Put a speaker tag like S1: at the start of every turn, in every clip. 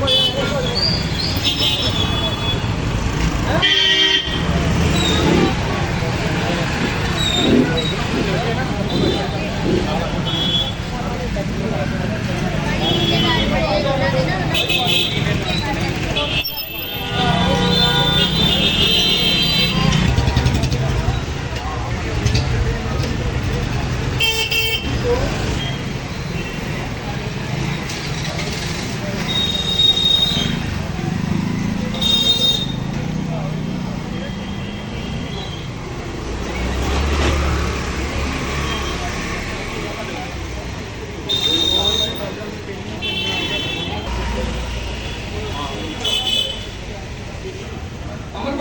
S1: 过来过来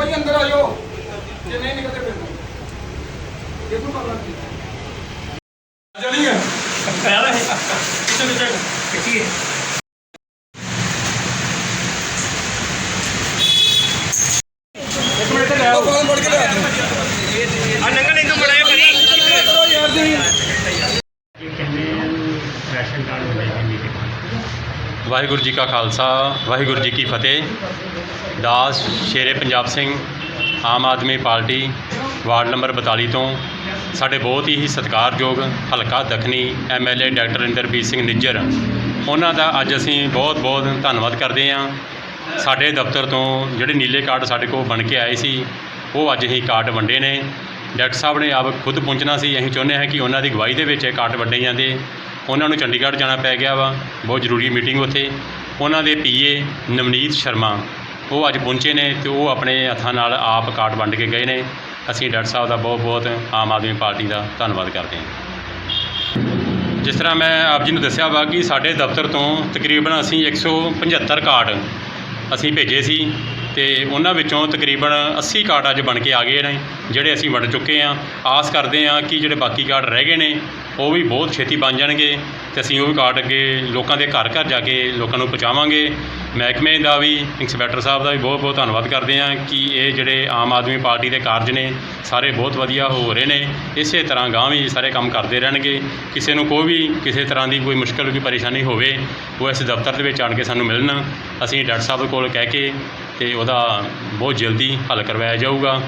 S1: ਭਾਈ ਅੰਦਰ ਆ ਜਾਓ। ਜੇ ਨਹੀਂ ਨਿਕਲਦੇ ਫਿਰ ਇਹ ਤੋਂ ਕਰ ਲਾਂਗੇ ਜਣੀ ਹੈ
S2: ਪਹਿਲਾਂ ਹੀ ਚਲੋ ਚਲੋ। ਕਿੱਥੇ
S1: ਇੱਕ ਮਿੰਟ ਲੈ ਆਓ। ਫੋਨ ਫੜ ਕੇ ਲਿਆ
S2: ਆ ਨੰਗਲ ਇਹਨੂੰ ਬੜਾਏ ਭਾਜੀ
S1: ਕਰੋ ਯਾਰ ਜੀ
S2: ਰੈਸ਼ਨ ਕਾਰਡ ਹੋ ਜਾਏਗੀ ਮੀਟਿੰਗ
S3: ਵਾਹਿਗੁਰੂ ਜੀ ਕਾ ਖਾਲਸਾ, ਵਾਹਿਗੁਰੂ ਜੀ ਕੀ ਫਤਿਹ। ਦਾਸ Shere Punjab Singh, Aam Aadmi party, ward number 42 ਤੋਂ ਸਾਡੇ ਬਹੁਤ ਹੀ ਸਤਿਕਾਰਯੋਗ, ਹਲਕਾ ਦਖਣੀ ਐਮਐਲਏ ਡਾਕਟਰ ਇੰਦਰਬੀਰ ਸਿੰਘ ਨਿੱਜਰ। ਉਹਨਾਂ ਦਾ ਅੱਜ ਅਸੀਂ ਬਹੁਤ ਬਹੁਤ ਧੰਨਵਾਦ ਕਰਦੇ ਹਾਂ। ਸਾਡੇ ਦਫ਼ਤਰ ਤੋਂ ਜਿਹੜੇ ਨੀਲੇ ਕਾਰਡ ਸਾਡੇ ਕੋਲ ਬਣ ਕੇ ਆਏ ਸੀ, ਉਹ ਅੱਜ ਹੀ ਕਾਰਡ ਵੰਡੇ ਨੇ। ਡਾਕਟਰ ਸਾਹਿਬ ਨੇ ਆਪ ਖੁਦ ਪਹੁੰਚਣਾ ਸੀ। ਅਸੀਂ ਚਾਹੁੰਦੇ ਹਾਂ ਕਿ ਉਹਨਾਂ ਦੀ ਅਗਵਾਈ ਦੇ ਵਿੱਚ ਇਹ ਕਾਰਡ ਵੰਡੇ ਜਾਂਦੇ। ਉਹਨਾਂ ਨੂੰ ਚੰਡੀਗੜ੍ਹ ਜਾਣਾ ਪੈ ਗਿਆ ਵਾ, ਬਹੁਤ ਜ਼ਰੂਰੀ ਮੀਟਿੰਗ ਉੱਥੇ। ਉਹਨਾਂ ਦੇ ਪੀਏ ਨਵਨੀਤ ਸ਼ਰਮਾ, ਉਹ ਅੱਜ ਪਹੁੰਚੇ ਨੇ ਤੇ ਉਹ ਆਪਣੇ ਹੱਥਾਂ ਨਾਲ ਆਪ ਕਾਰਡ ਵੰਡ ਕੇ ਗਏ ਨੇ। ਅਸੀਂ ਡਾਕਟਰ ਸਾਹਿਬ ਦਾ ਬਹੁਤ ਬਹੁਤ ਆਮ ਆਦਮੀ ਪਾਰਟੀ ਦਾ ਧੰਨਵਾਦ ਕਰਦੇ ਹਾਂ। ਜਿਸ ਤਰ੍ਹਾਂ ਮੈਂ ਆਪ ਜੀ ਨੂੰ ਦੱਸਿਆ ਵਾ ਕਿ ਸਾਡੇ ਦਫ਼ਤਰ ਤੋਂ ਤਕਰੀਬਨ ਅਸੀਂ 175 ਕਾਰਡ ਅਸੀਂ ਭੇਜੇ ਸੀ ਤੇ ਉਹਨਾਂ ਵਿੱਚੋਂ ਤਕਰੀਬਨ 80 ਕਾਰਡ ਅੱਜ ਬਣ ਕੇ ਆ ਗਏ ਨੇ, ਜਿਹੜੇ ਅਸੀਂ ਵੰਡ ਚੁੱਕੇ ਹਾਂ। ਆਸ ਕਰਦੇ ਹਾਂ ਕਿ ਜਿਹੜੇ ਬਾਕੀ ਕਾਰਡ ਰਹਿ ਗਏ ਨੇ ਉਹ ਵੀ ਬਹੁਤ ਛੇਤੀ ਬਣ ਜਾਣਗੇ ਤੇ ਅਸੀਂ ਉਹ ਵੀ ਕਾਰਡ ਅੱਗੇ ਲੋਕਾਂ ਦੇ ਘਰ ਘਰ ਜਾ ਕੇ ਲੋਕਾਂ ਨੂੰ ਪਹੁੰਚਾਵਾਂਗੇ। ਮਹਿਕਮੇ ਦਾ ਵੀ, ਇੰਸਪੈਕਟਰ ਸਾਹਿਬ ਦਾ ਵੀ ਬਹੁਤ ਬਹੁਤ ਧੰਨਵਾਦ ਕਰਦੇ ਹਾਂ ਕਿ ਇਹ ਜਿਹੜੇ ਆਮ ਆਦਮੀ ਪਾਰਟੀ ਦੇ ਕਾਰਜ ਨੇ, ਸਾਰੇ ਬਹੁਤ ਵਧੀਆ ਹੋ ਰਹੇ ਨੇ। ਇਸੇ ਤਰ੍ਹਾਂ ਗਾਂ ਵੀ ਸਾਰੇ ਕੰਮ ਕਰਦੇ ਰਹਿਣਗੇ। ਕਿਸੇ ਨੂੰ ਕੋਈ ਵੀ, ਕਿਸੇ ਤਰ੍ਹਾਂ ਦੀ ਕੋਈ ਮੁਸ਼ਕਲ, ਕੋਈ ਪਰੇਸ਼ਾਨੀ ਹੋਵੇ, ਉਹ ਇਸ ਦਫ਼ਤਰ ਦੇ ਵਿੱਚ ਆਣ ਕੇ ਸਾਨੂੰ ਮਿਲਣ। ਅਸੀਂ ਡਾਕਟਰ ਸਾਹਿਬ ਕੋਲ ਕਹਿ ਕੇ ਤੇ ਉਹਦਾ ਬਹੁਤ ਜਲਦੀ ਹੱਲ ਕਰਵਾਇਆ ਜਾਊਗਾ।